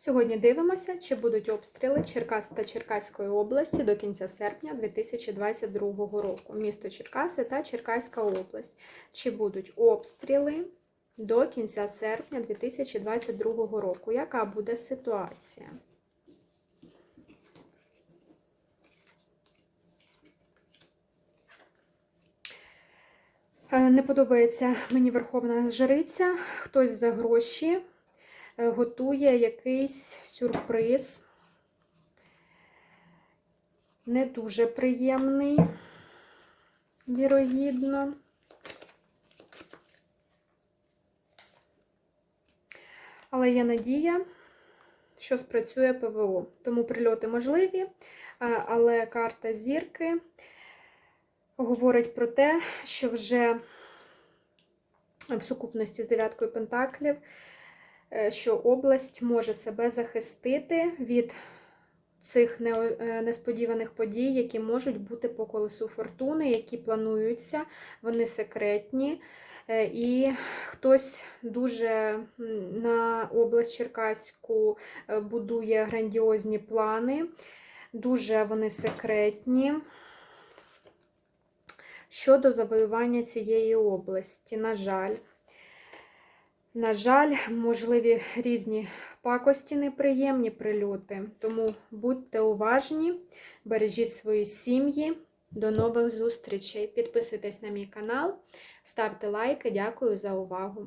Сьогодні дивимося, чи будуть обстріли Черкас та Черкаської області до кінця серпня 2022 року. Місто Черкаси та Черкаська область. Чи будуть обстріли до кінця серпня 2022 року? Яка буде ситуація? Е, Не подобається мені Верховна Жриця. Хтось за гроші готує якийсь сюрприз. Не дуже приємний, вірогідно. Але є надія, що спрацює ПВО. Тому прильоти можливі, е, але карта зірки говорить про те, що вже в сукупності з дев'яткою пентаклів, е, що область може себе захистити від цих е, несподіваних подій, які можуть бути по колесу фортуни, які плануються, вони секретні. Е, І хтось дуже на область Черкаську е, будує грандіозні плани, дуже вони секретні щодо завоювання цієї області. На жаль, на жаль, можливі різні пакості, неприємні прильоти. Тому будьте уважні, бережіть свої сім'ї. До нових зустрічей. Підписуйтесь на мій канал, ставте лайки. Дякую за увагу.